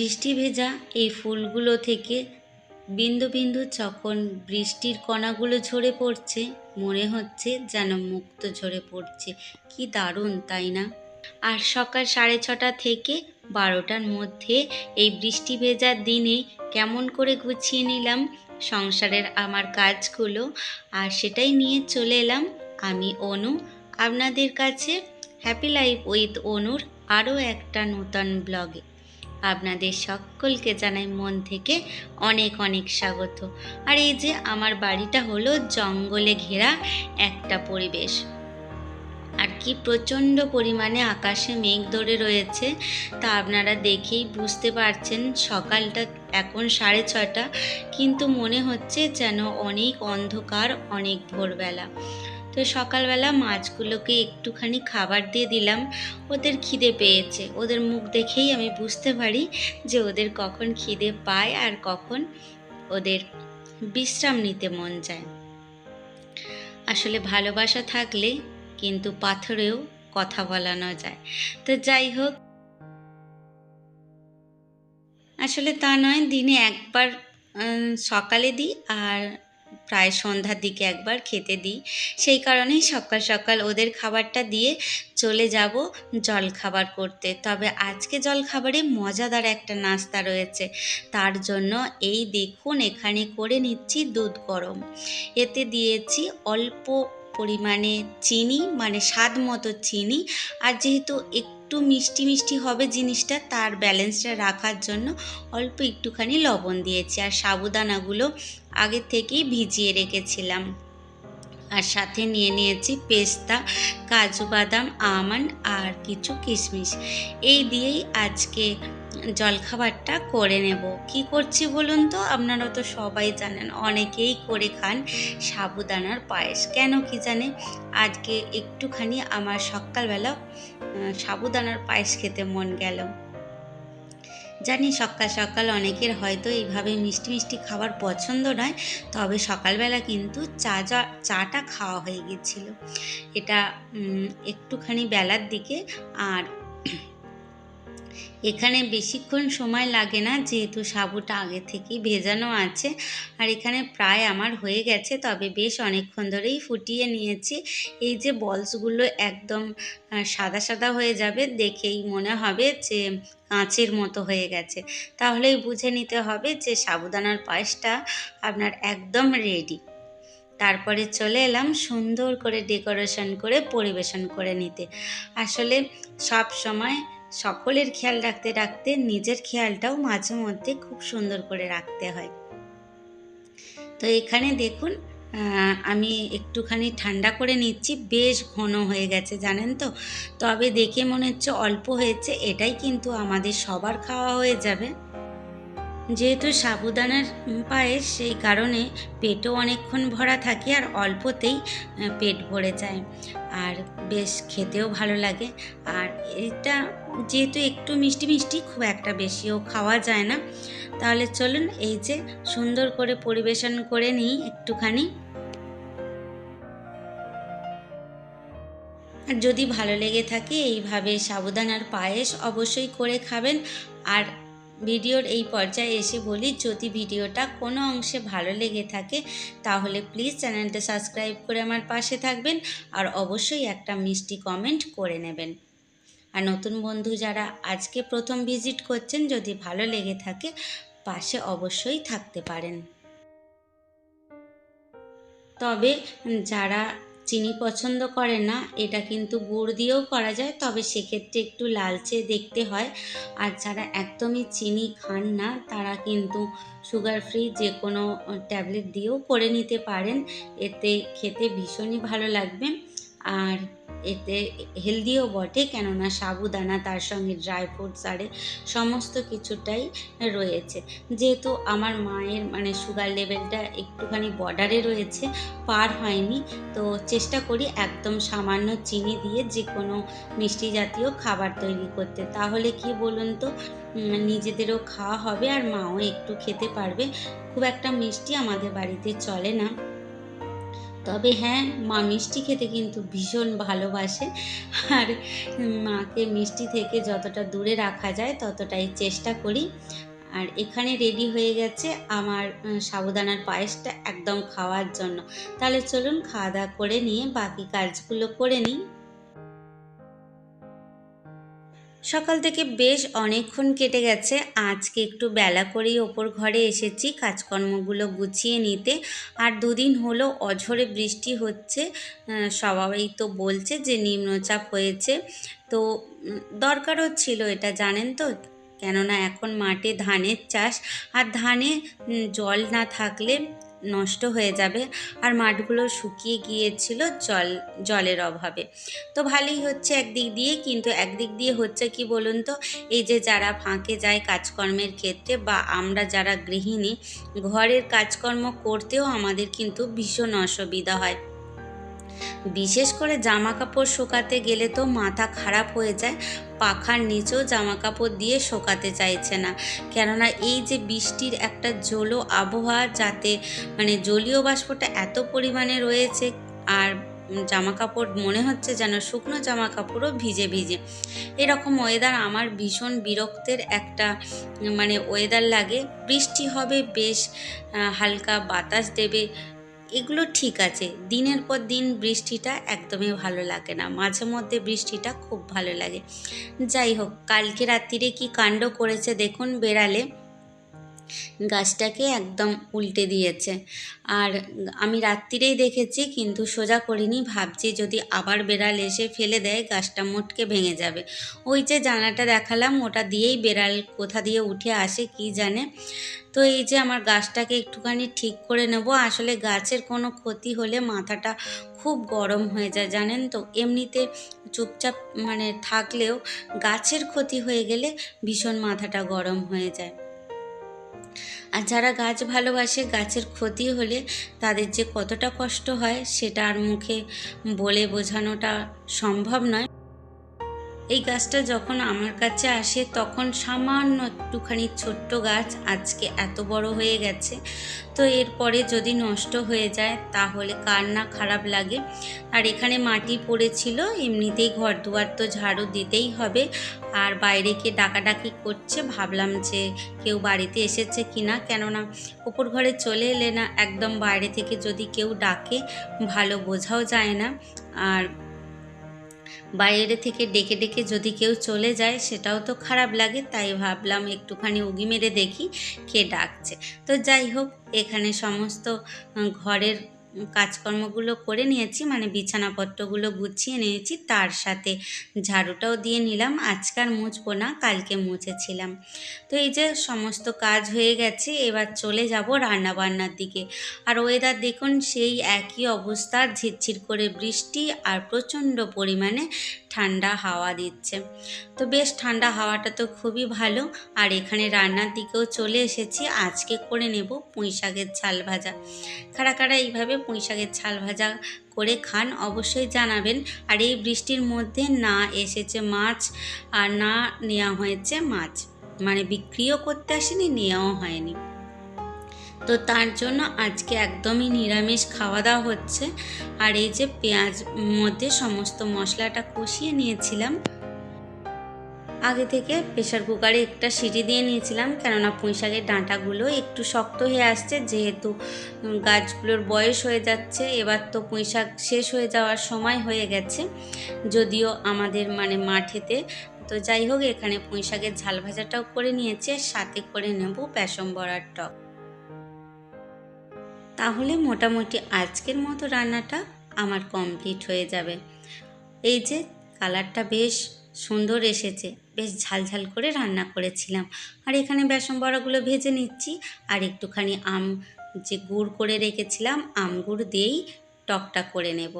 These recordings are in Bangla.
বৃষ্টি ভেজা এই ফুলগুলো থেকে বিন্দু বিন্দু যখন বৃষ্টির কণাগুলো ঝরে পড়ছে, মনে হচ্ছে যেন মুক্ত ঝরে পড়ছে। কি দারুণ, তাই না? আর সকাল সাড়ে ছটা থেকে বারোটার মধ্যে এই বৃষ্টি ভেজার দিনে কেমন করে গুছিয়ে নিলাম, সংসারের আমার কাজগুলো, আর সেটাই নিয়ে চলে এলাম আমি অনু। আপনাদের কাছে হ্যাপি লাইফ উইথ অনুর আরও একটা নূতন ব্লগে আপনাদের সকলকে জানাই মন থেকে অনেক অনেক স্বাগত। আর এই যে আমার বাড়িটা হলো জঙ্গলে ঘেরা একটা পরিবেশ। আর কি প্রচণ্ড পরিমাণে আকাশে মেঘ ধরে রয়েছে, তা আপনারা দেখেই বুঝতে পারছেন। সকালটা এখন সাড়ে ছটা কিন্তু মনে হচ্ছে যেন অনেক অন্ধকার, অনেক ভোরবেলা। তো সকালবেলা মাছগুলোকে একটুখানি খাবার দিয়ে দিলাম। ওদের খিদে পেয়েছে। ওদের মুখ দেখেই আমি বুঝতে পারি যে ওদের কখন খিদে পায় আর কখন ওদের বিশ্রাম নিতে মন যায় আসলে ভালোবাসা থাকলে কিন্তু পাথরেও কথা বলানো যায়। তো যাই হোক। আসলে তা নয়, দিনে একবার সকালে দিই আর প্রায় সন্ধ্যার দিকে একবার খেতে দিই। সেই কারণেই সকাল সকাল ওদের খাবারটা দিয়ে চলে যাব জল খাবার করতে। তবে আজকে জল খাবারে মজাদার একটা নাস্তা রয়েছে। তার জন্য এই দেখুন এখানে করে নিচ্ছি দুধ গরম। এতে দিয়েছি অল্প পরিমাণে চিনি মানে স্বাদ মতো চিনি। আর যেহেতু একটু মিষ্টি মিষ্টি হবে জিনিসটা, তার ব্যালেন্সটা রাখার জন্য অল্প একটুখানি লবণ দিয়েছি। আর সাবুদানাগুলো আগে থেকেই ভিজিয়ে রেখেছিলাম। আর সাথে নিয়ে নিয়েছি পেস্তা, কাজু বাদাম, আমন্ড আর কিছু কিশমিশ। এই দিয়েই আজকে জলখাবারটা করে নেব। কি করছি বলুন তো? আপনারা তো সবাই জানেন, অনেকেই করে খান সাবুদানার পায়েস। কেন কি জানে? আজকে একটুখানি আমার সকালবেলা সাবুদানার পায়েস খেতে মন গেল। জানি সকাল সকাল অনেকের হয়তো এইভাবে মিষ্টি মিষ্টি খাবার পছন্দ নয়, তবে সকালবেলা কিন্তু চা চাটা খাওয়া হয়ে গেছিল। এটা একটুখানি বেলার দিকে আর এখানে বেশিক্ষণ সময় লাগে না, যেহেতু সাবুটা আগে থেকেই ভেজানো আছে। আর এখানে প্রায় আমার হয়ে গেছে, তবে বেশ অনেকক্ষণ ধরেই ফুটিয়ে নিয়েছি। এই যে বলসগুলো একদম সাদা সাদা হয়ে যাবে, দেখেই মনে হবে যে কাঁচের মতো হয়ে গেছে। তাহলেই বুঝে নিতে হবে যে সাবুদানার পায়েসটা আপনার একদম রেডি তারপরে চলে এলাম সুন্দর করে ডেকোরেশন করে পরিবেশন করে নিতে। আসলে সব সময় সকলের খেয়াল রাখতে রাখতে নিজের খেয়ালটাও মাঝে মধ্যে খুব সুন্দর করে রাখতে হয়। তো এখানে দেখুন আমি একটুখানি ঠান্ডা করে নিচ্ছি, বেশ ঘন হয়ে গেছে, জানেন তো? তবে দেখে মনে হচ্ছে অল্প হয়েছে, এটাই কিন্তু আমাদের সবার খাওয়া হয়ে যাবে। যেহেতু সাবুদানার পায়েস, সেই কারণে পেটও অনেকক্ষণ ভরা থাকে আর অল্পতেই পেট ভরে যায়। আর বেশ খেতেও ভালো লাগে। আর এটা যেহেতু একটু মিষ্টি মিষ্টি, খুব একটা বেশিও খাওয়া যায় না। তাহলে চলুন এই যে সুন্দর করে পরিবেশন করে নিই একটুখানি। আর যদি ভালো লেগে থাকে এইভাবে সাবুদানার পায়েস অবশ্যই করে খাবেন। আর ভিডিওর এই পর্যায়ে এসে বলি, যদি ভিডিওটা কোনো অংশে ভালো লেগে থাকে, তাহলে প্লিজ চ্যানেলটা সাবস্ক্রাইব করে আমার পাশে থাকবেন। আর অবশ্যই একটা মিষ্টি কমেন্ট করে নেবেন। আর নতুন বন্ধু যারা আজকে প্রথম ভিজিট করছেন, যদি ভালো লেগে থাকে, পাশে অবশ্যই থাকতে পারেন। তবে যারা চিনি পছন্দ করে না, এটা কিন্তু গুড় দিয়েও করা যায়, তবে সেক্ষেত্রে একটু লালচে দেখতে হয়। আর যারা একদমই চিনি খান না, তারা কিন্তু সুগার ফ্রি যে কোনো ট্যাবলেট দিয়েও করে নিতে পারেন। এতে খেতে ভীষণই ভালো লাগবে। আর এতে হেলদিও বটে, কেননা সাবুদানা তার সঙ্গে ড্রাই ফ্রুটস আরে সমস্ত কিছুটাই রয়েছে। যেহেতু আমার মায়ের মানে সুগার লেভেলটা একটুখানি বর্ডারে রয়েছে, পার হয়নি, তো চেষ্টা করি একদম সামান্য চিনি দিয়ে যে কোনো মিষ্টি জাতীয় খাবার তৈরি করতে। তাহলে কি বলুন তো নিজেদেরও খাওয়া হবে আর মাও একটু খেতে পারবে। খুব একটা মিষ্টি আমাদের বাড়িতে চলে না। তবে হ্যাঁ মা মিষ্টি খেতে কিন্তু ভীষণ ভালোবাসে। আর মাকে মিষ্টি থেকে যতটা দূরে রাখা যায় ততটাই চেষ্টা করি। আর এখানে রেডি হয়ে গেছে আমার সাবুদানার পায়েসটা একদম খাওয়ার জন্য। তাহলে চলুন খাওয়া দাওয়া করে নিয়ে বাকি কাজগুলো করে নিই। সকাল থেকে বেশ অনেকক্ষণ কেটে গেছে। আজকে একটু বেলা করেই ওপর ঘরে এসেছি কাজকর্মগুলো গুছিয়ে নিতে। আর দুদিন হলো অঝরে বৃষ্টি হচ্ছে। সবাই তো বলছে যে নিম্নচাপ হয়েছে। তো দরকারও ছিল এটা, জানেন তো? কেননা এখন মাঠে ধানের চাষ। আর ধানে জল না থাকলে নষ্ট হয়ে যাবে আর মাঠগুলো শুকিয়ে গিয়েছিল জল, জলের অভাবে। তো ভালোই হচ্ছে একদিক দিয়ে, কিন্তু একদিক দিয়ে হচ্ছে কি বলুন তো, এই যে যারা ফাঁকে যায় কাজকর্মের ক্ষেত্রে বা আমরা যারা গৃহিণী, ঘরের কাজকর্ম করতেও আমাদের কিন্তু ভীষণ অসুবিধা হয়। বিশেষ করে জামা কাপড় শোকাতে গেলে তো মাথা খারাপ হয়ে যায়, পাখার নিচেও জামা কাপড় দিয়ে শোকাতে চাইছে না। কেননা এই যে বৃষ্টির একটা জলো আবহাওয়া, যাতে মানে জলীয় বাষ্পটা এত পরিমাণে রয়েছে, আর জামা কাপড় মনে হচ্ছে যেন শুকনো জামা কাপড়ও ভিজে ভিজে। এরকম ওয়েদার আমার ভীষণ বিরক্তের একটা মানে ওয়েদার লাগে। বৃষ্টি হবে, বেশ হালকা বাতাস দেবে এগুলো ঠিক আছে। দিনের পর দিন বৃষ্টিটা একদমই ভালো লাগে না। মাঝে মধ্যে বৃষ্টিটা খুব ভালো লাগে। যাই হোক, কালকে রাত্রিরে কি কাণ্ড করেছে দেখুন, বেড়ালে গাছটাকে একদম উল্টে দিয়েছে। আর আমি রাত্রিরেই দেখেছি, কিন্তু সোজা করিনি, ভাবছি যদি আবার বেড়াল এসে ফেলে দেয়, গাছটা মোটকে ভেঙে যাবে। ওই যে জানাটা দেখালাম, ওটা দিয়েই বেড়াল কোথা দিয়ে উঠে আসে কি জানে। তো এই যে আমার গাছটাকে একটুখানি ঠিক করে নেব। আসলে গাছের কোনো ক্ষতি হলে মাথাটা খুব গরম হয়ে যায়, জানেন তো? এমনিতে চুপচাপ মানে থাকলেও গাছের ক্ষতি হয়ে গেলে ভীষণ মাথাটা গরম হয়ে যায়। আর যারা গাছ ভালোবাসে, গাছের ক্ষতি হলে তাদের যে কতটা কষ্ট হয়, সেটা আর মুখে বলে বোঝানোটা সম্ভব নয়। এই গাছটা যখন আমার কাছে আসে, তখন সামান্য একটুখানি ছোট্ট গাছ আজকে এত বড় হয়ে গেছে। তো এরপরে যদি নষ্ট হয়ে যায়, তাহলে কার না খারাপ লাগে। আর এখানে মাটি পড়েছিল, এমনিতেই ঘর দুয়ার তো ঝাড়ু দিতেই হবে। আর বাইরে কে ডাকাডাকি করছে, ভাবলাম যে কেউ বাড়িতে এসেছে কি না, কেননা ওপর ঘরে চলে এলে না, একদম বাইরে থেকে যদি কেউ ডাকে, ভালো বোঝাও যায় না। আর বাইরে থেকে ডেকে ডেকে যদি কেউ চলে যায়, সেটাও তো খারাপ লাগে। তাই ভাবলাম একটুখানি উগি মেরে দেখি কে ডাকছে। তো যাই হোক, এখানে সমস্ত ঘরের কাজকর্মগুলো করে নিয়েছি মানে বিছানাপত্রগুলো গুছিয়ে নিয়েছি, তার সাথে ঝাড়ুটাও দিয়ে নিলাম। আজকার মুছবো না, কালকে মুছেছিলাম। তো এই যে সমস্ত কাজ হয়ে গেছে, এবার চলে যাব রান্নাবান্নার দিকে। আর ওয়েদার দেখুন, সেই একই অবস্থা, ঝিরঝির করে বৃষ্টি আর প্রচণ্ড পরিমাণে ঠান্ডা হাওয়া দিচ্ছে। তো বেশ ঠান্ডা হাওয়াটা তো খুবই ভালো। আর এখানে রান্নার দিকেও চলে এসেছি। আজকে করে নেব পুঁই শাকের ঝাল ভাজা। কারা কারা এইভাবে পুঁই শাকের ঝাল ভাজা করে খান অবশ্যই জানাবেন। আর এই বৃষ্টির মধ্যে না এসেছে মাছ আর না নেওয়া হয়েছে মাছ। মানে বিক্রিও করতে আসেনি, নেওয়াও হয়নি। তো তার জন্য আজকে একদমই নিরামিষ খাওয়া দাওয়া হচ্ছে। আর এই যে পেঁয়াজ মধ্যে সমস্ত মশলাটা কষিয়ে নিয়েছিলাম। আগে থেকে প্রেশার কুকারে একটা সিটি দিয়ে নিয়েছিলাম, কেননা পুঁই শাকের ডাঁটাগুলো একটু শক্ত হয়ে আসছে, যেহেতু গাছগুলোর বয়স হয়ে যাচ্ছে, এবার তো পুঁই শাক শেষ হয়ে যাওয়ার সময় হয়ে গেছে, যদিও আমাদের মানে মাঠেতে। তো যাই হোক, এখানে পুঁই শাকের ঝাল ভাজাটাও করে নিয়েছে সাথে করে নেব বেসন বড়ার টক। তাহলে মোটামুটি আজকের মতো রান্নাটা আমার কমপ্লিট হয়ে যাবে। এই যে কালারটা বেশ সুন্দর এসেছে, বেশ ঝালঝাল করে রান্না করেছিলাম। আর এখানে বেসন বড়াগুলো ভেজে নিচ্ছি, আর একটুখানি আম যে গুড় করে রেখেছিলাম, আম গুড় দিয়েই টকটা করে নেব।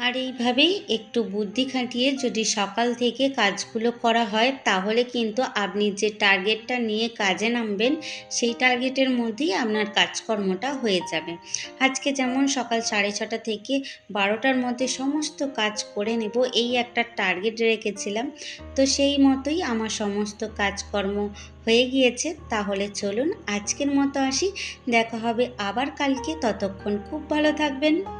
আর এইভাবেই একটু বুদ্ধি খাটিয়ে যদি সকাল থেকে কাজগুলো করা হয়, তাহলে কিন্তু আপনি যে টার্গেটটা নিয়ে কাজে নামবেন, সেই টার্গেটের মধ্যেই আপনার কাজকর্মটা হয়ে যাবে। আজকে যেমন সকাল সাড়ে ছটা থেকে বারোটার মধ্যে সমস্ত কাজ করে নেব, এই একটা টার্গেট রেখেছিলাম। তো সেই মতোই আমার সমস্ত কাজকর্ম হয়ে গিয়েছে, তাহলে চলুন আজকের মতো আসি। দেখা হবে আবার কালকে, ততক্ষণ খুব ভালো থাকবেন।